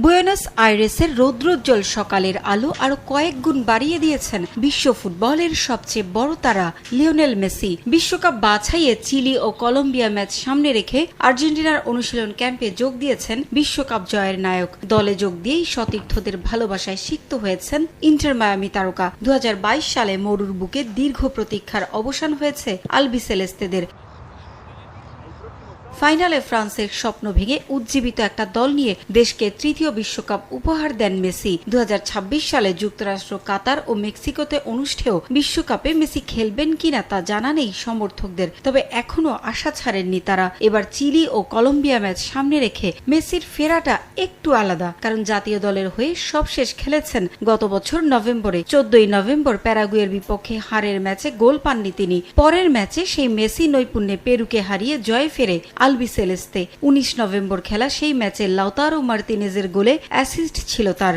বুয়েনাস আইরেসের রৌদ্রোজ্জ্বল সকালের আলো আরও কয়েক গুণ বাড়িয়ে দিয়েছেন বিশ্ব ফুটবলের সবচেয়ে বড় তারা, লিওনেল মেসি। বিশ্বকাপ বাছাইয়ে চিলি ও কলম্বিয়া ম্যাচ সামনে রেখে আর্জেন্টিনার অনুশীলন ক্যাম্পে যোগ দিয়েছেন বিশ্বকাপ জয়ের নায়ক। দলে যোগ দিয়েই সতীর্থদের ভালোবাসায় সিক্ত হয়েছেন ইন্টার মায়ামি তারকা। দু হাজার বাইশ সালে মরুর বুকে দীর্ঘ প্রতীক্ষার অবসান হয়েছে আলবিসেলেস্তেদের ফাইনালে ফ্রান্সের স্বপ্ন ভেঙে উজ্জীবিত একটা দল নিয়ে দেশকে তৃতীয় বিশ্বকাপ উপহার দেন মেসি। দু হাজার ছাব্বিশ সালে যুক্তরাষ্ট্র, কাতার ও মেক্সিকোতে অনুষ্ঠেয় বিশ্বকাপে মেসি খেলবেন কিনা তা জানা নেই সমর্থকদের, তবে এখনও আশা ছাড়েননি তারা। এবার চিলি ও কলম্বিয়া ম্যাচ সামনে রেখে মেসির ফেরাটা একটু আলাদা, কারণ জাতীয় দলের হয়ে সবশেষ খেলেছেন গত বছর নভেম্বরে। চোদ্দই নভেম্বর প্যারাগুয়ের বিপক্ষে হারের ম্যাচে গোল পাননি তিনি। পরের ম্যাচে সেই মেসি নৈপুণ্যে পেরুকে হারিয়ে জয় ফেরে আলবি সেলেস্তে উনিশ নভেম্বর খেলা সেই ম্যাচে লাউতারো মার্তিনেজের গোলে অ্যাসিস্ট ছিল তার।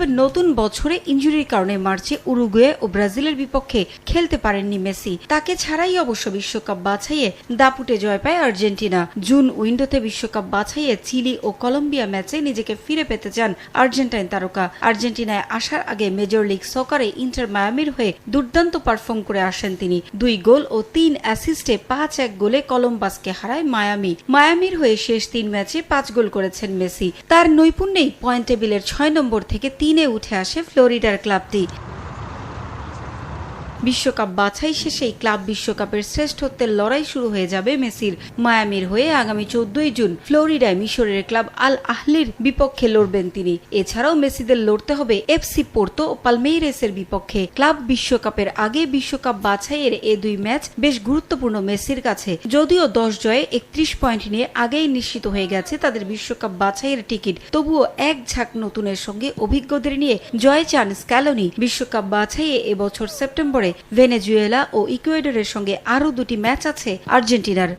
তবে নতুন বছরে ইঞ্জুরির কারণে মার্চে উরুগুয়ে ও ব্রাজিলের বিপক্ষে খেলতে পারেননি মেসি। তাকে ছাড়াই অবশ্য বিশ্বকাপ বাছাইয়ে দাপুটে জয় পায় আর্জেন্টিনা। জুন উইন্ডোতে বিশ্বকাপ বাছাইয়ে চিলি ও কলম্বিয়া ম্যাচে নিজেকে ফিরে পেতে চান আর্জেন্টাইন তারকা। আর্জেন্টিনায় আসার আগে মেজর লিগ সকারে ইন্টার মায়ামির হয়ে দুর্দান্ত পারফর্ম করে আসেন তিনি। দুই গোল ও তিন অ্যাসিস্টে পাঁচ এক গোলে কলম্বাসকে হারায় মায়ামি। মায়ামির হয়ে শেষ তিন ম্যাচে পাঁচ গোল করেছেন মেসি। তার নৈপুণ্যেই পয়েন্ট টেবিলের ছয় নম্বর থেকে তিনে উঠে আসে ফ্লোরিডার ক্লাবটি। বিশ্বকাপ বাছাই শেষেই ক্লাব বিশ্বকাপের শ্রেষ্ঠত্বের লড়াই শুরু হয়ে যাবে মেসির। মায়ামির হয়ে আগামী চোদ্দই জুন ফ্লোরিডায় মিশরের ক্লাব আল আহলির বিপক্ষে লড়বেন তিনি। এছাড়াও মেসিদের লড়তে হবে এফসি পোর্তো ও পালমেইরেসের বিপক্ষে। ক্লাব বিশ্বকাপের আগে বিশ্বকাপ বাছাইয়ের এ দুই ম্যাচ বেশ গুরুত্বপূর্ণ মেসির কাছে। যদিও দশ জয়ে একত্রিশ পয়েন্ট নিয়ে আগেই নিশ্চিত হয়ে গেছে তাদের বিশ্বকাপ বাছাইয়ের টিকিট। তবুও এক ঝাঁক নতুনের সঙ্গে অভিজ্ঞদের নিয়ে জয় চান স্ক্যালোনি। বিশ্বকাপ বাছাইয়ে এবছর সেপ্টেম্বরে ভেনেজুয়েলা ও ইকুয়েডরের সঙ্গে আরও দুটি ম্যাচ আছে আর্জেন্টিনার।